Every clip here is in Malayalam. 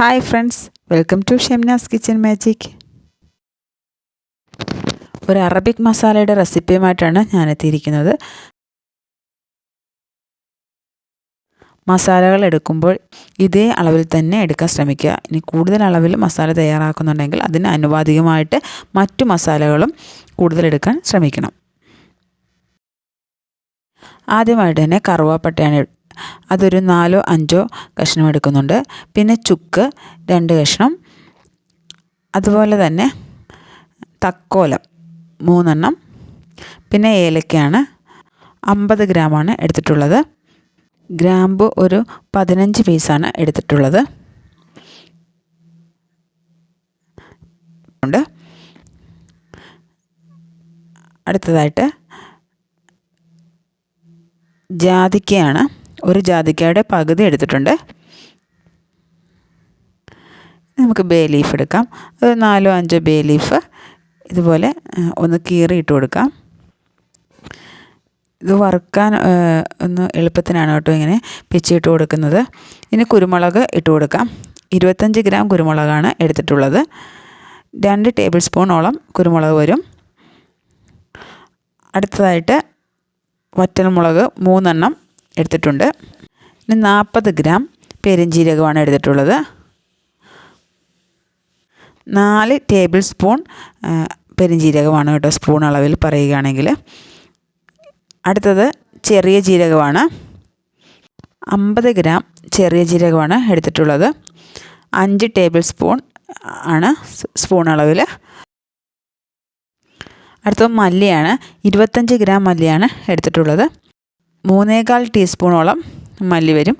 Hi friends welcome to Shemna's kitchen magic ഒരു അറബിക് മസാലയുടെ റെസിപ്പിയുമായിട്ടാണ് ഞാൻ എത്തിയിരിക്കുന്നത് മസാലകൾ എടുക്കുമ്പോൾ ഇതേ അളവിൽ തന്നെ എടുക്കാൻ ശ്രമിക്കുക. ഇനി കൂടുതൽ അളവിൽ മസാല തയ്യാറാക്കുന്നുണ്ടെങ്കിൽ അതിന് അനുവാദികമായിട്ട് മറ്റു മസാലകളും കൂടുതലെടുക്കാൻ ശ്രമിക്കണം. ആദ്യമായിട്ട് തന്നെ കറുവാപ്പട്ടയാണ് അതൊരു നാലോ അഞ്ചോ കഷ്ണം എടുക്കുന്നുണ്ട്. പിന്നെ ചുക്ക് രണ്ട് കഷ്ണം. അതുപോലെ തന്നെ തക്കോലം മൂന്നെണ്ണം. പിന്നെ ഏലക്കയാണ് അമ്പത് ഗ്രാമാണ് എടുത്തിട്ടുള്ളത്. ഗ്രാമ്പ് ഒരു പതിനഞ്ച് പീസാണ് എടുത്തിട്ടുള്ളത്. ഉണ്ട്. അടുത്തതായിട്ട് ജാതിക്കയാണ്. ഒരു ജാതിക്കയുടെ പകുതി എടുത്തിട്ടുണ്ട്. നമുക്ക് ബേ ലീഫ് എടുക്കാം. ഒരു നാലോ അഞ്ചോ ബേ ലീഫ്. ഇതുപോലെ ഒന്ന് കീറി ഇട്ട് കൊടുക്കാം. ഇത് വറുക്കാൻ ഒന്ന് എളുപ്പത്തിനാണ് കേട്ടോ ഇങ്ങനെ പിച്ചിട്ട് കൊടുക്കുന്നത്. ഇനി കുരുമുളക് ഇട്ട് കൊടുക്കാം. ഇരുപത്തഞ്ച് ഗ്രാം കുരുമുളകാണ് എടുത്തിട്ടുള്ളത്. രണ്ട് ടേബിൾ സ്പൂണോളം കുരുമുളക് വരും. അടുത്തതായിട്ട് വറ്റൽമുളക് മൂന്നെണ്ണം. എടുത്തിട്ടുണ്ട്. ഇനി നാൽപ്പത് ഗ്രാം പെരുംജീരകമാണ് എടുത്തിട്ടുള്ളത്. നാല് ടേബിൾ സ്പൂൺ പെരിഞ്ജീരകമാണ് കേട്ടോ സ്പൂൺ അളവിൽ പറയുകയാണെങ്കിൽ. അടുത്തത് ചെറിയ ജീരകമാണ്. അമ്പത് ഗ്രാം ചെറിയ ജീരകമാണ് എടുത്തിട്ടുള്ളത്. അഞ്ച് ടേബിൾ സ്പൂൺ ആണ് സ്പൂൺ അളവിൽ. അടുത്തത് മല്ലിയാണ് ഇരുപത്തഞ്ച് ഗ്രാം മല്ലിയാണ് എടുത്തിട്ടുള്ളത്. മൂന്നേകാൽ ടീസ്പൂണോളം മല്ലി വരും.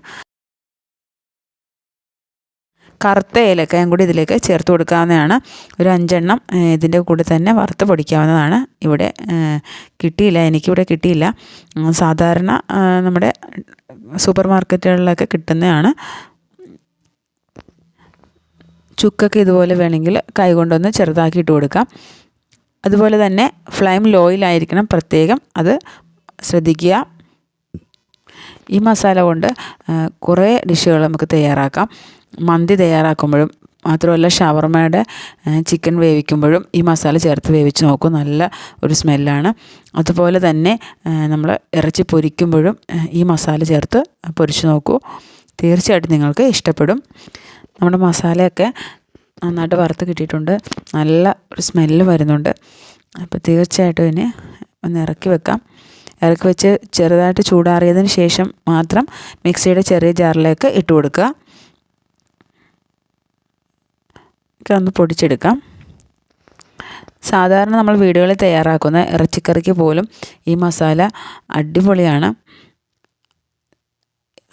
കറുത്ത ഏലക്കയും കൂടി ഇതിലേക്ക് ചേർത്ത് കൊടുക്കാവുന്നതാണ്. ഒരു അഞ്ചെണ്ണം ഇതിന്റെ കൂടെ തന്നെ വറുത്ത് പൊടിക്കാവുന്നതാണ്. ഇവിടെ കിട്ടിയില്ല എനിക്കിവിടെ കിട്ടിയില്ല. സാധാരണ നമ്മുടെ സൂപ്പർ മാർക്കറ്റുകളിലൊക്കെ കിട്ടുന്നതാണ്. ചുക്കൊക്കെ ഇതുപോലെ വേണമെങ്കിൽ കൈകൊണ്ടൊന്ന് ചെറുതാക്കി ഇട്ട് കൊടുക്കാം. അതുപോലെ തന്നെ ഫ്ലെയിം ലോയിലായിരിക്കണം പ്രത്യേകം. അത് ശ്രദ്ധിക്കുക. ഈ മസാല കൊണ്ട് കുറേ ഡിഷുകൾ നമുക്ക് തയ്യാറാക്കാം. മന്തി തയ്യാറാക്കുമ്പോഴും മാത്രമല്ല ഷവർമയുടെ ചിക്കൻ വേവിക്കുമ്പോഴും ഈ മസാല ചേർത്ത് വേവിച്ച് നോക്കും. നല്ല ഒരു സ്മെല്ലാണ്. അതുപോലെ തന്നെ നമ്മൾ ഇറച്ചി പൊരിക്കുമ്പോഴും ഈ മസാല ചേർത്ത് പൊരിച്ച് നോക്കൂ. തീർച്ചയായിട്ടും നിങ്ങൾക്ക് ഇഷ്ടപ്പെടും. നമ്മുടെ മസാലയൊക്കെ നന്നായിട്ട് വറുത്ത് കിട്ടിയിട്ടുണ്ട്. നല്ല ഒരു സ്മെല്ല് വരുന്നുണ്ട്. അപ്പോൾ തീർച്ചയായിട്ടും ഇനി ഒന്ന് ഇറക്കി വെക്കാം. ഇറക്കി വെച്ച് ചെറുതായിട്ട് ചൂടാറിയതിന് ശേഷം മാത്രം മിക്സിയുടെ ചെറിയ ജാറിലേക്ക് ഇട്ട് കൊടുക്കുക. ഒന്ന് പൊടിച്ചെടുക്കാം. സാധാരണ നമ്മൾ വീടുകളിൽ തയ്യാറാക്കുന്ന ഇറച്ചിക്കറിക്ക് പോലും ഈ മസാല അടിപൊളിയാണ്.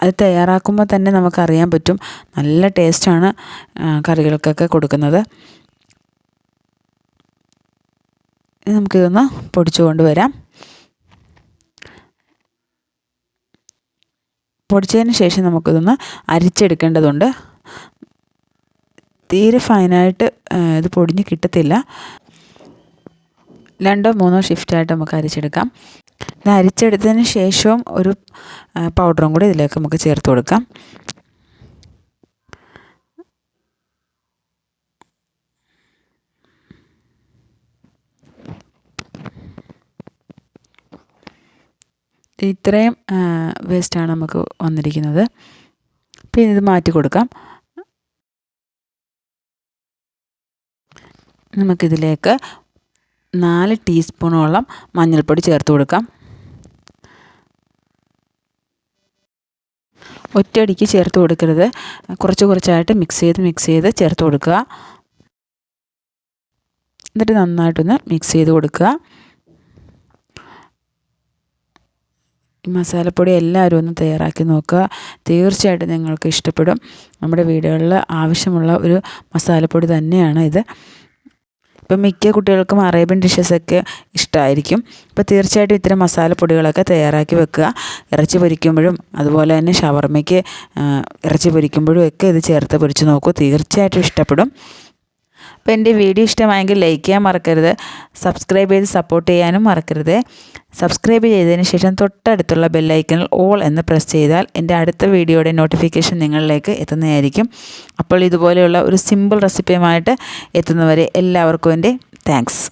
അത് തയ്യാറാക്കുമ്പോൾ തന്നെ നമുക്കറിയാൻ പറ്റും. നല്ല ടേസ്റ്റാണ് കറികൾക്കൊക്കെ കൊടുക്കുന്നത്. നമുക്കിതൊന്ന് പൊടിച്ചു കൊണ്ടുവരാം പൊടിച്ചതിന് ശേഷം നമുക്കിതൊന്ന് അരിച്ചെടുക്കേണ്ടതുണ്ട്. തീരെ ഫൈനായിട്ട് ഇത് പൊടിഞ്ഞ് കിട്ടത്തില്ല. രണ്ടോ മൂന്നോ ഷിഫ്റ്റായിട്ട് നമുക്ക് അരിച്ചെടുക്കാം. ഇത് അരിച്ചെടുത്തതിന് ശേഷവും ഒരു പൗഡറും കൂടി ഇതിലേക്ക് നമുക്ക് ചേർത്ത് കൊടുക്കാം. ഇത്രയും വേസ്റ്റാണ് നമുക്ക് വന്നിരിക്കുന്നത്. പിന്നെ ഇത് മാറ്റി കൊടുക്കാം. നമുക്കിതിലേക്ക് നാല് ടീസ്പൂണോളം മഞ്ഞൾപ്പൊടി ചേർത്ത് കൊടുക്കാം. ഒറ്റയടിക്ക് ചേർത്ത് കൊടുക്കരുത്. കുറച്ച് കുറച്ചായിട്ട് മിക്സ് ചെയ്ത് മിക്സ് ചെയ്ത് ചേർത്ത് കൊടുക്കുക. എന്നിട്ട് നന്നായിട്ടൊന്ന് മിക്സ് ചെയ്ത് കൊടുക്കുക. മസാലപ്പൊടി എല്ലാവരും ഒന്ന് തയ്യാറാക്കി നോക്കുക. തീർച്ചയായിട്ടും നിങ്ങൾക്ക് ഇഷ്ടപ്പെടും. നമ്മുടെ വീടുകളിൽ ആവശ്യമുള്ള ഒരു മസാലപ്പൊടി തന്നെയാണ് ഇത്. ഇപ്പം മിക്ക കുട്ടികൾക്കും അറേബ്യൻ ഡിഷസൊക്കെ ഇഷ്ടമായിരിക്കും അപ്പോൾ തീർച്ചയായിട്ടും ഇത്തരം മസാലപ്പൊടികളൊക്കെ തയ്യാറാക്കി വെക്കുക. ഇറച്ചി പൊരിക്കുമ്പോഴും അതുപോലെ തന്നെ ഷവർമ്മയ്ക്ക് ഇറച്ചി പൊരിക്കുമ്പോഴും ഒക്കെ ഇത് ചേർത്ത് പൊരിച്ച് നോക്കൂ. തീർച്ചയായിട്ടും ഇഷ്ടപ്പെടും. അപ്പോൾ എന്റെ വീഡിയോ ഇഷ്ടമായെങ്കിൽ ലൈക്ക് ചെയ്യാൻ മറക്കരുത്. സബ്സ്ക്രൈബ് ചെയ്ത് സപ്പോർട്ട് ചെയ്യാനും മറക്കരുത്. സബ്സ്ക്രൈബ് ചെയ്തതിന് ശേഷം തൊട്ടടുത്തുള്ള ബെല്ലൈക്കണിൽ ഓൾ എന്ന് പ്രസ് ചെയ്താൽ എന്റെ അടുത്ത വീഡിയോയുടെ നോട്ടിഫിക്കേഷൻ നിങ്ങളിലേക്ക് എത്തുന്നതായിരിക്കും. അപ്പോൾ ഇതുപോലെയുള്ള ഒരു സിമ്പിൾ റെസിപ്പിയുമായിട്ട് എത്തുന്നവരെ എല്ലാവർക്കും എന്റെ താങ്ക്സ്